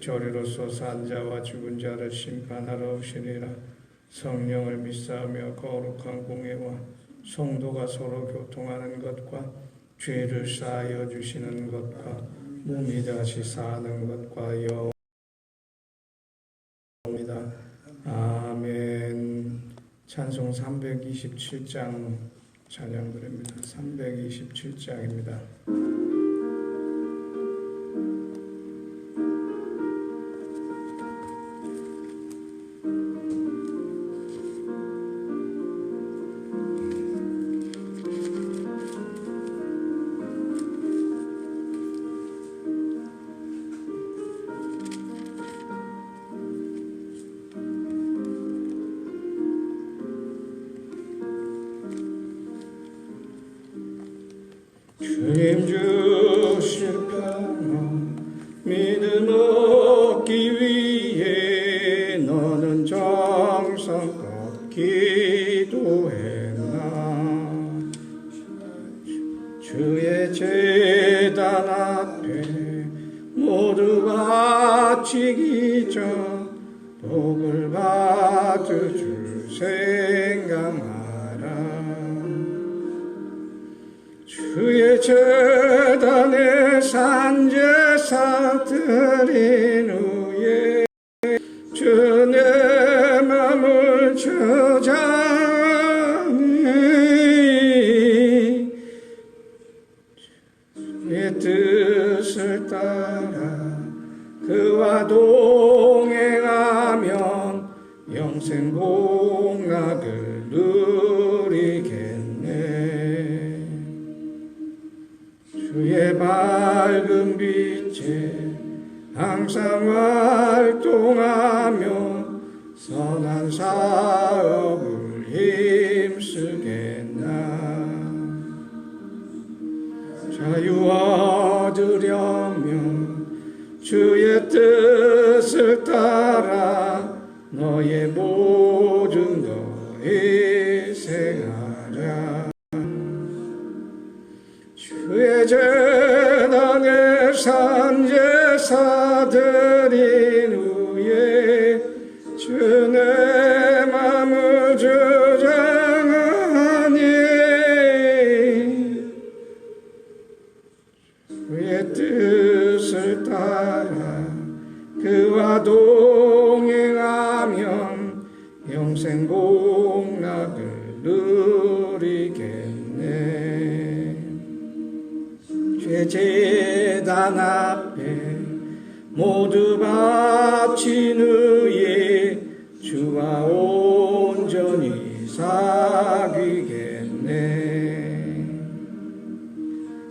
저리로서 산 자와 죽은 자를 심판하러 오시리라 성령을 믿사오며 거룩한 공예와 성도가 서로 교통하는 것과 죄를 사하여 주시는 것과 몸이 다시 사는 것과 영입니다. 아멘. 찬송 327장 찬양 드립니다. 327장입니다. 주님 주실 평안 믿음 얻기 위해 너는 정성껏 기도했나? 주의 재단 앞에 모두 바치기 전 재단에 산제사 드린 후에 주내 맘을 저장하니 주의 뜻을 따라 그와 동행하면 영생 복 주의 밝은 빛에 항상 활동하며 선한 사업을 힘쓰겠나. 자유 얻으려면 주의 뜻을 따라 너의 모든 것희 죄재단 앞에 모두 바친 후에 주와 온전히 사귀겠네.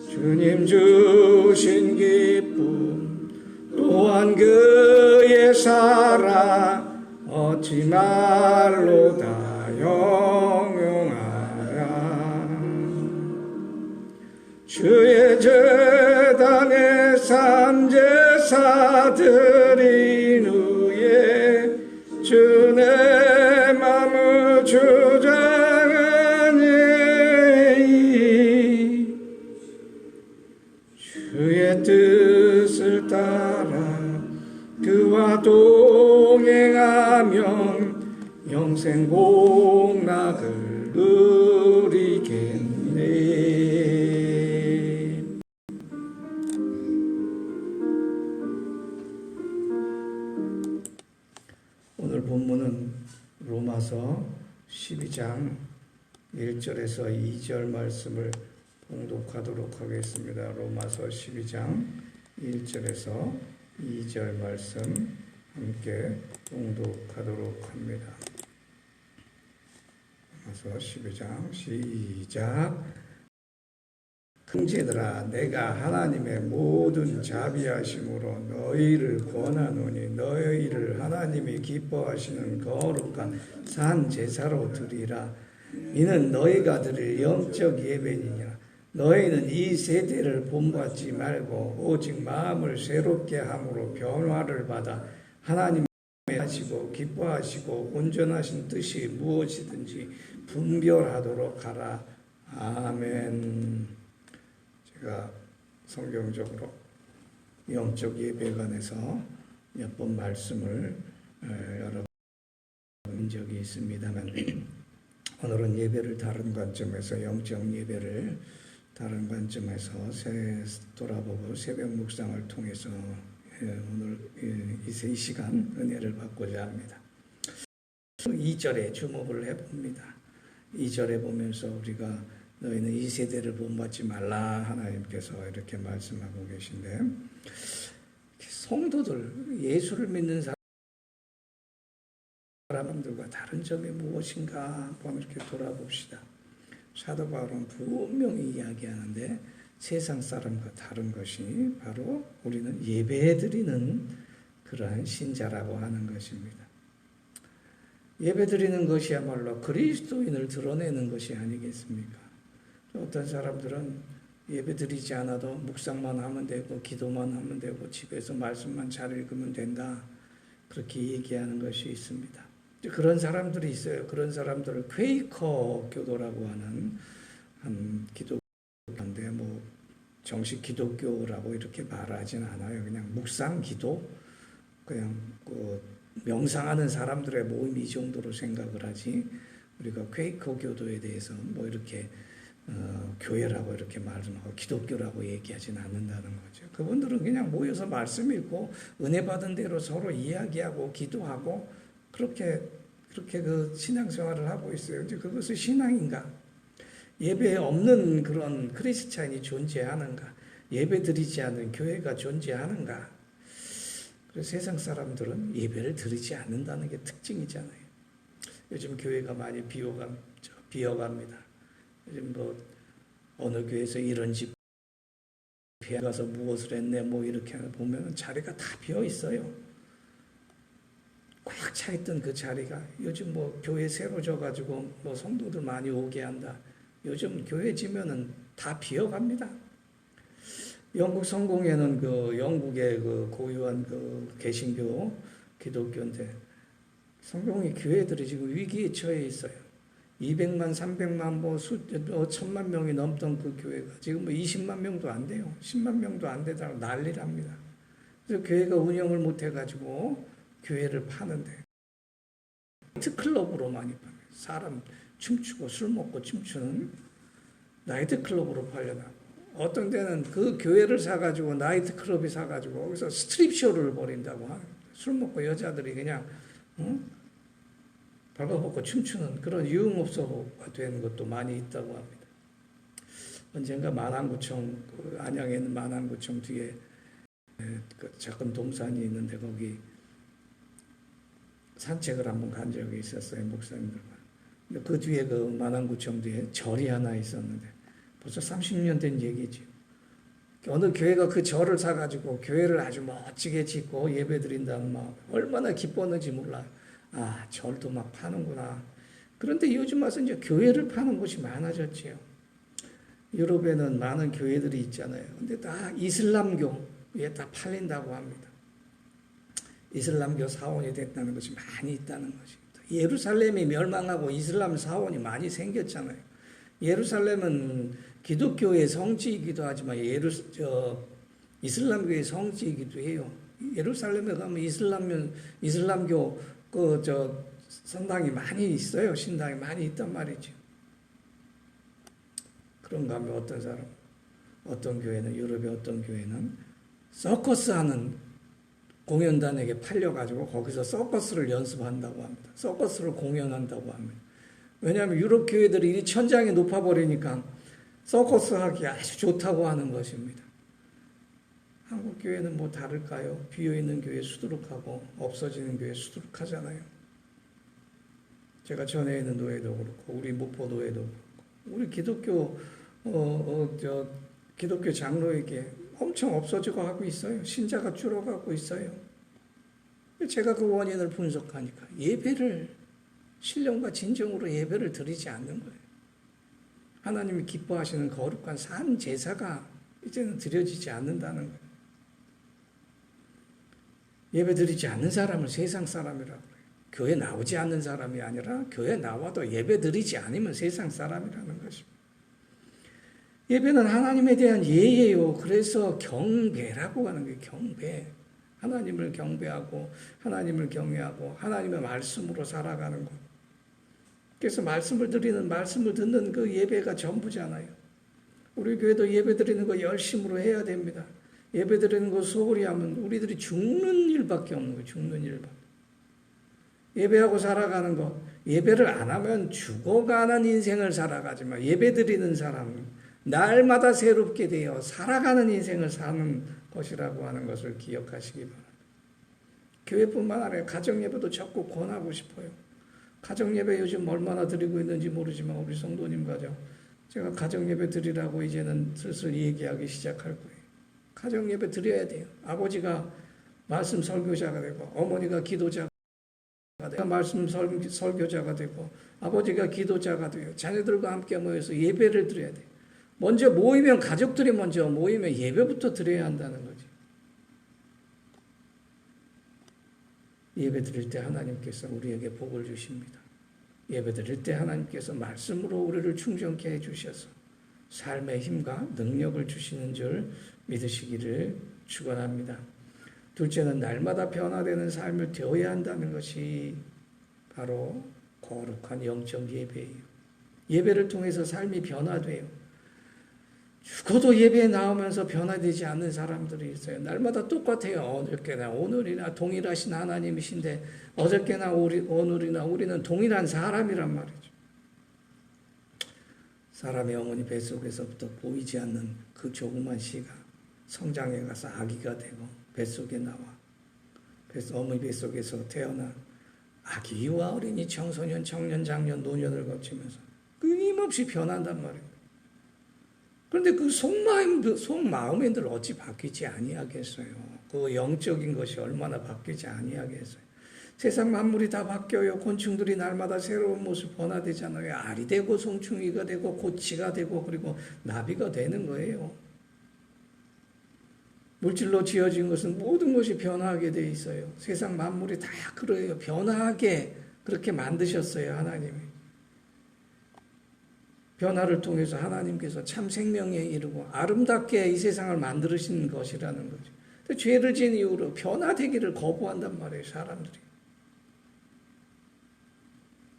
주님 주신 기쁨 또한 그의 사랑 어찌 말로 다영 주의 재단에 산제사 드린 후에 주내 2절 말씀을 봉독하도록 하겠습니다. 로마서 12장 1절에서 2절 말씀 함께 봉독하도록 합니다. 로마서 12장 시작 형제들아 내가 하나님의 모든 자비하심으로 너희를 권하노니 너희를 하나님이 기뻐하시는 거룩한 산 제사로 드리라 이는 너희가 드릴 영적 예배니라 너희는 이 세대를 본받지 말고 오직 마음을 새롭게 함으로 변화를 받아 하나님의 하시고 기뻐하시고 온전하신 뜻이 무엇이든지 분별하도록 하라 아멘. 제가 성경적으로 영적 예배에 관해서 몇 번 말씀을 어, 여러 번 적이 있습니다만 오늘은 예배를 다른 관점에서 영적 예배를 다른 관점에서 새 돌아보고 새벽 묵상을 통해서 예, 오늘 이, 이 시간 은혜를 받고자 합니다. 2절에 주목을 해봅니다. 2절에 보면서 우리가 너희는 이 세대를 본받지 말라 하나님께서 이렇게 말씀하고 계신데 성도들 예수를 믿는 사람 들과 다른 점이 무엇인가 한번 이렇게 돌아봅시다. 사도 바울은 분명히 이야기하는데 세상 사람과 다른 것이 바로 우리는 예배드리는 그러한 신자라고 하는 것입니다. 예배드리는 것이야말로 그리스도인을 드러내는 것이 아니겠습니까? 어떤 사람들은 예배드리지 않아도 묵상만 하면 되고 기도만 하면 되고 집에서 말씀만 잘 읽으면 된다. 그렇게 얘기하는 것이 있습니다. 그런 사람들이 있어요. 그런 사람들을 퀘이커 교도라고 하는 한 기독교인데 뭐 정식 기독교라고 이렇게 말하진 않아요. 그냥 묵상 기도 그냥 그 명상하는 사람들의 모임 이 정도로 생각을 하지 우리가 퀘이커 교도에 대해서 뭐 이렇게 어, 교회라고 이렇게 말하고 기독교라고 얘기하지는 않는다는 거죠. 그분들은 그냥 모여서 말씀 읽고 은혜 받은 대로 서로 이야기하고 기도하고 그렇게 그렇게 그 신앙생활을 하고 있어요. 이제 그것이 신앙인가? 예배에 없는 그런 크리스찬이 존재하는가? 예배 드리지 않는 교회가 존재하는가? 그래서 세상 사람들은 예배를 드리지 않는다는 게 특징이잖아요. 요즘 교회가 많이 비어가, 비어갑니다. 요즘 뭐 어느 교회에서 이런 집회 가서 무엇을 했네 뭐 이렇게 보면 자리가 다 비어 있어요. 꽉 차 있던 그 자리가 요즘 뭐 교회 새로 져가지고 뭐 성도들 많이 오게 한다. 요즘 교회 지면은 다 비어갑니다. 영국 성공에는 그 영국의 그 고유한 그 개신교 기독교인데 성공의 교회들이 지금 위기에 처해 있어요. 200만, 300만, 뭐 수, 어, 천만 명이 넘던 그 교회가 지금 뭐 20만 명도 안 돼요. 10만 명도 안 되다가 난리랍니다. 그래서 교회가 운영을 못 해가지고 교회를 파는데 나이트클럽으로 많이 파요. 사람 춤추고 술 먹고 춤추는 나이트클럽으로 팔려나고 어떤 데는 그 교회를 사가지고 나이트클럽이 사가지고 거기서 스트립쇼를 벌인다고 하는 술 먹고 여자들이 그냥 응? 발버벗고 춤추는 그런 유흥업소가 된 것도 많이 있다고 합니다. 언젠가 만안구청 그 안양에 있는 만안구청 뒤에 그 작은 동산이 있는데 거기 산책을 한번 간 적이 있었어요 목사님들과. 근데 그 뒤에 그 만안구청 뒤에 절이 하나 있었는데 벌써 30년 된 얘기죠. 어느 교회가 그 절을 사가지고 교회를 아주 멋지게 짓고 예배 드린다는 마음 얼마나 기뻤는지 몰라요. 아, 절도 막 파는구나. 그런데 요즘 와서 이제 교회를 파는 곳이 많아졌지요. 유럽에는 많은 교회들이 있잖아요. 근데 다 이슬람교에 다 팔린다고 합니다. 이슬람교 사원이 됐다는 것이 많이 있다는 것입니다. 예루살렘이 멸망하고 이슬람 사원이 많이 생겼잖아요. 예루살렘은 기독교의 성지이기도 하지만 예루, 저, 이슬람교의 성지이기도 해요. 예루살렘에 가면 이슬람, 이슬람교 그, 저, 성당이 많이 있어요. 신당이 많이 있단 말이죠. 그런가 하면 어떤 사람, 어떤 교회는, 유럽의 어떤 교회는 서커스 하는 공연단에게 팔려가지고 거기서 서커스를 연습한다고 합니다. 서커스를 공연한다고 합니다. 왜냐하면 유럽 교회들이 이 천장이 높아버리니까 서커스 하기 아주 좋다고 하는 것입니다. 한국 교회는 뭐 다를까요? 비어 있는 교회 수두룩하고 없어지는 교회 수두룩하잖아요. 제가 전에 있는 노예도 그렇고 우리 목포 노예도 그렇고 우리 기독교 어, 어, 저 기독교 장로에게 엄청 없어지고 하고 있어요. 신자가 줄어가고 있어요. 제가 그 원인을 분석하니까 예배를 신령과 진정으로 예배를 드리지 않는 거예요. 하나님이 기뻐하시는 거룩한 산 제사가 이제는 드려지지 않는다는 거예요. 예배 드리지 않는 사람을 세상 사람이라고 그래요. 교회 나오지 않는 사람이 아니라 교회 나와도 예배 드리지 않으면 세상 사람이라는 것입니다. 예배는 하나님에 대한 예예요. 그래서 경배라고 하는 거예요. 경배. 하나님을 경배하고 하나님을 경외하고 하나님의 말씀으로 살아가는 것. 그래서 말씀을 드리는 말씀을 듣는 그 예배가 전부잖아요. 우리 교회도 예배 드리는 거 열심으로 해야 됩니다. 예배 드리는 거 소홀히 하면 우리들이 죽는 일밖에 없는 거예요. 죽는 일밖에. 예배하고 살아가는 것. 예배를 안 하면 죽어가는 인생을 살아가지만 예배 드리는 사람은 날마다 새롭게 되어 살아가는 인생을 사는 것이라고 하는 것을 기억하시기 바랍니다. 교회뿐만 아니라 가정예배도 적극 권하고 싶어요. 가정예배 요즘 얼마나 드리고 있는지 모르지만 우리 성도님 가정 제가 가정예배 드리라고 이제는 슬슬 얘기하기 시작할 거예요. 가정예배 드려야 돼요. 아버지가 말씀 설교자가 되고 어머니가 기도자가 되고 말씀 설, 설교자가 되고 아버지가 기도자가 되고 자녀들과 함께 모여서 예배를 드려야 돼요. 먼저 모이면 가족들이 먼저 모이면 예배부터 드려야 한다는 거지. 예배 드릴 때 하나님께서 우리에게 복을 주십니다. 예배 드릴 때 하나님께서 말씀으로 우리를 충전케 해 주셔서 삶의 힘과 능력을 주시는 줄 믿으시기를 축원합니다. 둘째는 날마다 변화되는 삶을 되어야 한다는 것이 바로 거룩한 영적 예배예요. 예배를 통해서 삶이 변화돼요. 죽어도 예배에 나오면서 변화되지 않는 사람들이 있어요. 날마다 똑같아요. 어저께나 오늘이나 동일하신 하나님이신데 어저께나 우리, 오늘이나 우리는 동일한 사람이란 말이죠. 사람의 어머니 뱃속에서부터 보이지 않는 그 조그만 씨가 성장해 가서 아기가 되고 뱃속에 나와 뱃, 어머니 뱃속에서 태어나 아기와 어린이 청소년 청년 장년 노년을 거치면서 끊임없이 변한단 말이에요. 그런데 그 속마음들, 속마음인들 어찌 바뀌지 아니하겠어요. 그 영적인 것이 얼마나 바뀌지 아니하겠어요. 세상 만물이 다 바뀌어요. 곤충들이 날마다 새로운 모습 변화되잖아요. 알이 되고 송충이가 되고 고치가 되고 그리고 나비가 되는 거예요. 물질로 지어진 것은 모든 것이 변화하게 돼 있어요. 세상 만물이 다 그래요. 변화하게 그렇게 만드셨어요. 하나님이. 변화를 통해서 하나님께서 참 생명에 이르고 아름답게 이 세상을 만드신 것이라는 거죠. 근데 죄를 지은 이후로 변화되기를 거부한단 말이에요, 사람들이.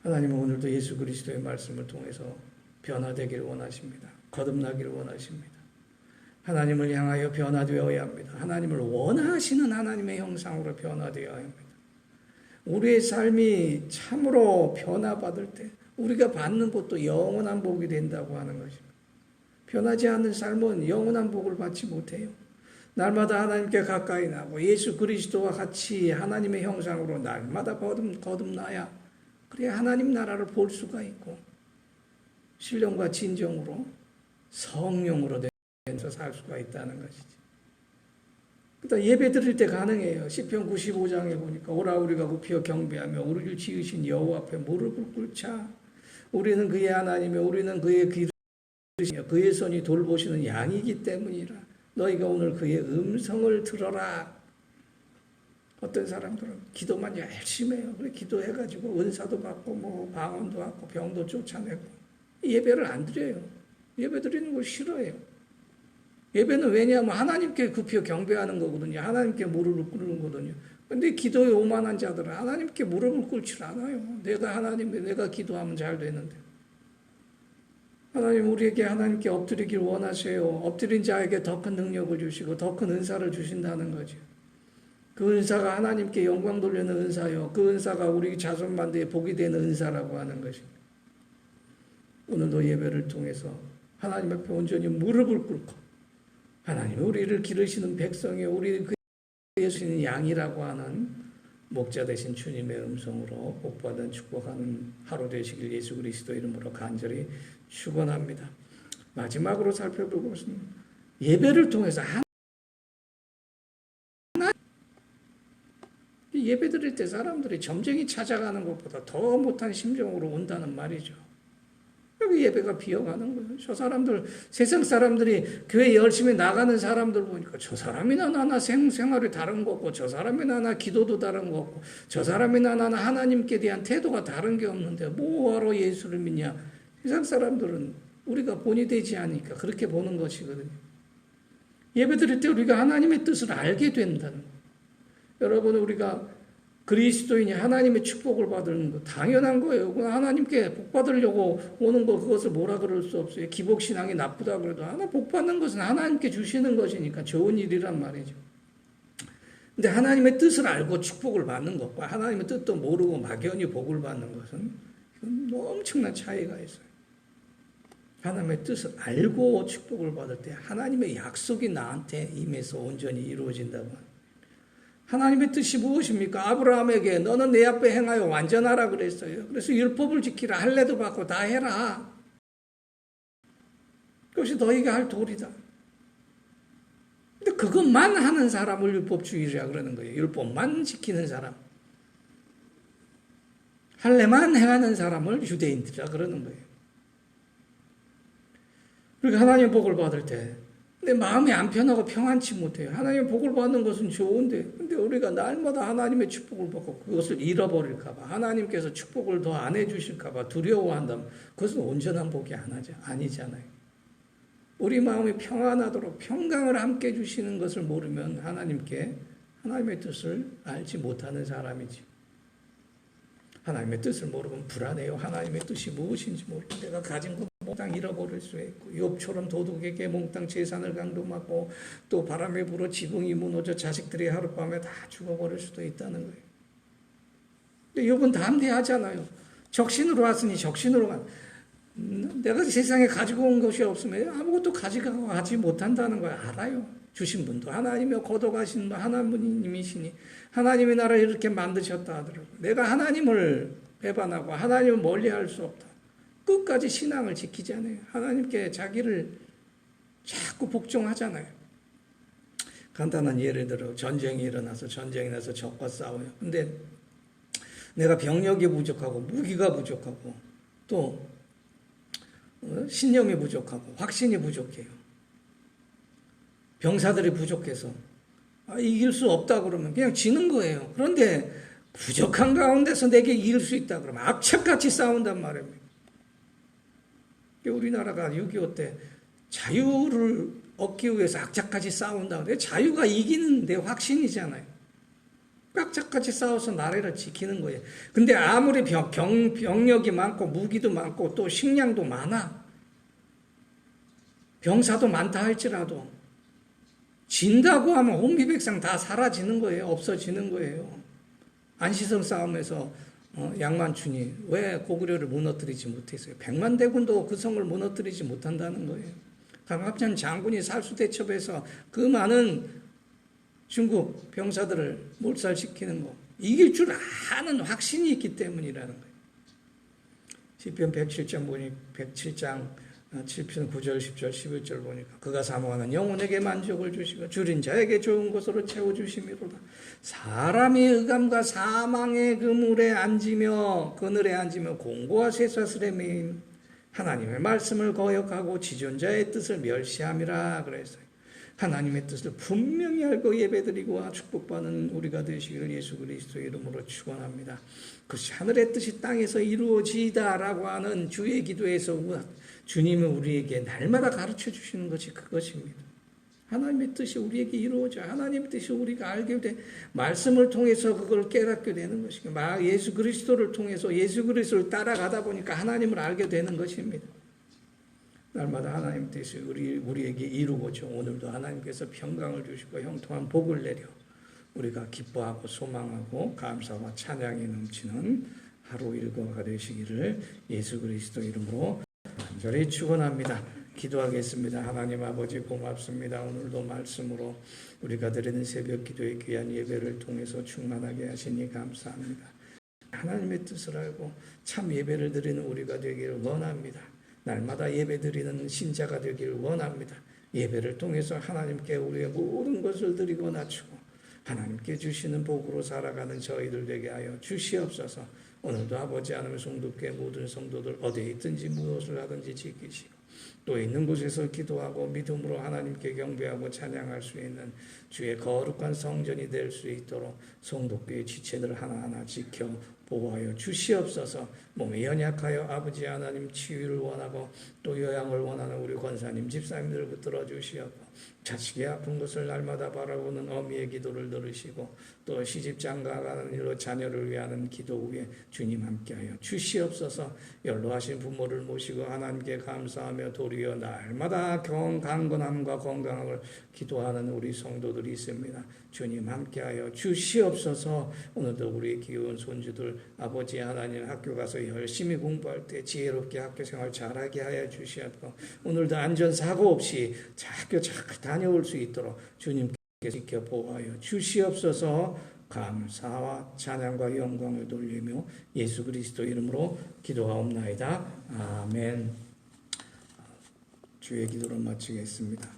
하나님은 오늘도 예수 그리스도의 말씀을 통해서 변화되기를 원하십니다. 거듭나기를 원하십니다. 하나님을 향하여 변화되어야 합니다. 하나님을 원하시는 하나님의 형상으로 변화되어야 합니다. 우리의 삶이 참으로 변화받을 때 우리가 받는 것도 영원한 복이 된다고 하는 것입니다. 변하지 않는 삶은 영원한 복을 받지 못해요. 날마다 하나님께 가까이 나고 예수 그리스도와 같이 하나님의 형상으로 날마다 거듭, 거듭나야 그래야 하나님 나라를 볼 수가 있고 신령과 진정으로 성령으로 되면서 살 수가 있다는 것이지. 그다 예배 드릴 때 가능해요. 시편 95장에 보니까 오라 우리가 굽혀 경배하며 우리를 지으신 여호와 앞에 무릎을 꿇자. 우리는 그의 하나님이며 우리는 그의 기르시며 그의 손이 돌보시는 양이기 때문이라. 너희가 오늘 그의 음성을 들어라. 어떤 사람들은 기도만 열심히 해요. 그래 기도해가지고 은사도 받고 뭐 방언도 받고 병도 쫓아내고 예배를 안 드려요. 예배 드리는 걸 싫어해요. 예배는 왜냐하면 하나님께 굽혀 경배하는 거거든요. 하나님께 무릎을 꿇는 거거든요. 근데 기도에 오만한 자들은 하나님께 무릎을 꿇질 않아요. 내가 하나님, 내가 기도하면 잘 되는데. 하나님 우리에게 하나님께 엎드리길 원하세요. 엎드린 자에게 더 큰 능력을 주시고 더 큰 은사를 주신다는 거죠. 그 은사가 하나님께 영광 돌리는 은사요. 그 은사가 우리 자손 만대에 복이 되는 은사라고 하는 것입니다. 오늘도 예배를 통해서 하나님 앞에 온전히 무릎을 꿇고 하나님 우리를 기르시는 백성이요. 우리 그 예수님 양이라고 하는 목자 되신 주님의 음성으로 복받은 축복하는 하루 되시길 예수 그리스도 이름으로 간절히 축원합니다. 마지막으로 살펴볼 것은 예배를 통해서 하나 예배 드릴 때 사람들이 점쟁이 찾아가는 것보다 더 못한 심정으로 온다는 말이죠. 여기 예배가 비어가는 거예요. 저 사람들, 세상 사람들이 교회 열심히 나가는 사람들 보니까 저 사람이나 나나 생, 생활이 다른 거고, 저 사람이나 나 기도도 다른 거고, 저 사람이나 나나 하나님께 대한 태도가 다른 게 없는데, 뭐하러 예수를 믿냐. 세상 사람들은 우리가 본이 되지 않으니까 그렇게 보는 것이거든요. 예배 드릴 때 우리가 하나님의 뜻을 알게 된다는 거. 여러분, 우리가 그리스도인이 하나님의 축복을 받는 거 당연한 거예요. 그 하나님께 복 받으려고 오는 거 그것을 뭐라 그럴 수 없어요. 기복 신앙이 나쁘다 그래도 하나 복 받는 것은 하나님께 주시는 것이니까 좋은 일이란 말이죠. 근데 하나님의 뜻을 알고 축복을 받는 것과 하나님의 뜻도 모르고 막연히 복을 받는 것은 이건 엄청난 차이가 있어요. 하나님의 뜻을 알고 축복을 받을 때 하나님의 약속이 나한테 임해서 온전히 이루어진다고 하나님의 뜻이 무엇입니까? 아브라함에게 너는 내 앞에 행하여 완전하라 그랬어요. 그래서 율법을 지키라 할례도 받고 다 해라. 그것이 너희가 할 도리다. 근데 그것만 하는 사람을 율법주의라 그러는 거예요. 율법만 지키는 사람. 할례만 행하는 사람을 유대인들이라 그러는 거예요. 그러니까 하나님 복을 받을 때 내 마음이 안 편하고 평안치 못해요. 하나님의 복을 받는 것은 좋은데, 근데 우리가 날마다 하나님의 축복을 받고 그것을 잃어버릴까봐, 하나님께서 축복을 더 안 해주실까봐 두려워한다면 그것은 온전한 복이 아니잖아요. 우리 마음이 평안하도록 평강을 함께 주시는 것을 모르면 하나님께 하나님의 뜻을 알지 못하는 사람이지. 하나님의 뜻을 모르면 불안해요. 하나님의 뜻이 무엇인지 모르고 내가 가진 것 몽땅 잃어버릴 수 있고 욥처럼 도둑에게 몽땅 재산을 강도맞고 또 바람에 불어 지붕이 무너져 자식들이 하룻밤에 다 죽어버릴 수도 있다는 거예요. 근데 욥은 담대하잖아요. 적신으로 왔으니 적신으로 간. 음, 내가 세상에 가지고 온 것이 없으면 아무것도 가지고 가지 못한다는 걸 알아요. 주신 분도 하나님이며 거둬가신 분 하나님이시니 하나님의 나라를 이렇게 만드셨다 하더라고. 내가 하나님을 배반하고 하나님을 멀리할 수 없다. 끝까지 신앙을 지키잖아요. 하나님께 자기를 자꾸 복종하잖아요. 간단한 예를 들어 전쟁이 일어나서 전쟁이 나서 적과 싸워요. 근데 내가 병력이 부족하고 무기가 부족하고 또 어, 신념이 부족하고 확신이 부족해요. 병사들이 부족해서 아, 이길 수 없다 그러면 그냥 지는 거예요. 그런데 부족한 가운데서 내게 이길 수 있다 그러면 악착같이 싸운단 말입니다. 우리나라가 6.25 때 자유를 얻기 위해서 악착같이 싸운다. 근데 자유가 이기는 내 확신이잖아요. 악착같이 싸워서 나라를 지키는 거예요. 근데 아무리 병, 병, 병력이 많고 무기도 많고 또 식량도 많아. 병사도 많다 할지라도 진다고 하면 혼비백상 다 사라지는 거예요. 없어지는 거예요. 안시성 싸움에서 어, 양만춘이 왜 고구려를 무너뜨리지 못했어요? 백만 대군도 그 성을 무너뜨리지 못한다는 거예요. 강갑찬 장군이 살수대첩에서 그 많은 중국 병사들을 몰살시키는 거 이길 줄 아는 확신이 있기 때문이라는 거예요. 시편 107장 보니 107장 7편 9절 10절 11절 보니까 그가 사모하는 영혼에게 만족을 주시고 줄인 자에게 좋은 것으로 채워주심이로다. 사람이 의감과 사망의 그물에 앉으며 그늘에 앉으며 공고와 쇠사슬에 매임 하나님의 말씀을 거역하고 지존자의 뜻을 멸시함이라 그랬어요. 하나님의 뜻을 분명히 알고 예배드리고 축복받는 우리가 되시기를 예수 그리스도 이름으로 축원합니다. 그것이 하늘의 뜻이 땅에서 이루어지다라고 하는 주의 기도에서 주님은 우리에게 날마다 가르쳐 주시는 것이 그것입니다. 하나님의 뜻이 우리에게 이루어져 하나님의 뜻이 우리가 알게 돼 말씀을 통해서 그걸 깨닫게 되는 것이고 예수 그리스도를 통해서 예수 그리스도를 따라가다 보니까 하나님을 알게 되는 것입니다. 날마다 하나님 뜻이 우리 우리에게 이루고죠. 오늘도 하나님께서 평강을 주시고 형통한 복을 내려 우리가 기뻐하고 소망하고 감사와 찬양이 넘치는 하루 일과가 되시기를 예수 그리스도 이름으로 간절히 축원합니다. 기도하겠습니다. 하나님 아버지 고맙습니다. 오늘도 말씀으로 우리가 드리는 새벽 기도의 귀한 예배를 통해서 충만하게 하시니 감사합니다. 하나님의 뜻을 알고 참 예배를 드리는 우리가 되기를 원합니다. 날마다 예배 드리는 신자가 되기를 원합니다. 예배를 통해서 하나님께 우리의 모든 것을 드리고 낮추고 하나님께 주시는 복으로 살아가는 저희들 되게 하여 주시옵소서. 오늘도 아버지 하나님의 성도께 모든 성도들 어디에 있든지 무엇을 하든지 지키시고 또 있는 곳에서 기도하고 믿음으로 하나님께 경배하고 찬양할 수 있는 주의 거룩한 성전이 될 수 있도록 성도교의 지체들 하나하나 지켜 보호하여 주시옵소서. 몸이 연약하여 아버지 하나님 치유를 원하고 또 요양을 원하는 우리 권사님 집사님들을 붙들어 주시옵고 자식이 아픈 것을 날마다 바라보는 어미의 기도를 들으시고 또 시집 장가 가는 일로 자녀를 위하는 기도 후에 주님 함께하여 주시옵소서 연로하신 부모를 모시고 하나님께 감사하며 도리어 날마다 경 강건함과 건강함을 기도하는 우리 성도들이 있습니다. 주님 함께하여 주시옵소서 오늘도 우리 귀여운 손주들 아버지 하나님 학교 가서 열심히 공부할 때 지혜롭게 학교 생활 잘하게 하여 주시옵고 오늘도 안전사고 없이 학교 잘 다녀올 수 있도록 주님께 지켜 보호하여 주시옵소서 감사와 찬양과 영광을 돌리며 예수 그리스도 이름으로 기도하옵나이다. 아멘. 주의 기도를 마치겠습니다.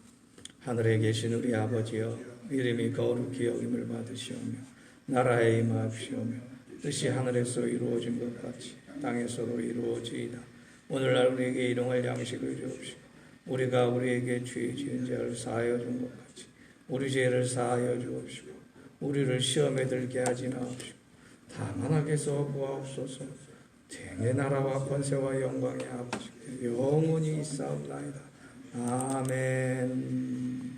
하늘에 계신 우리 아버지여 이름이 거룩히 여김을 받으시오며 나라에 임하옵시오며 뜻이 하늘에서 이루어진 것 같이 땅에서도 이루어지이다. 오늘날 우리에게 일용할 양식을 주옵시고 우리가 우리에게 죄 지은 자를 사하여 준 것 같이 우리 죄를 사하여 주옵시고 우리를 시험에 들게 하지 마옵시고 다만 악에서 구하옵소서 대의 나라와 권세와 영광이 아버지께 영원히 있사옵나이다. 아멘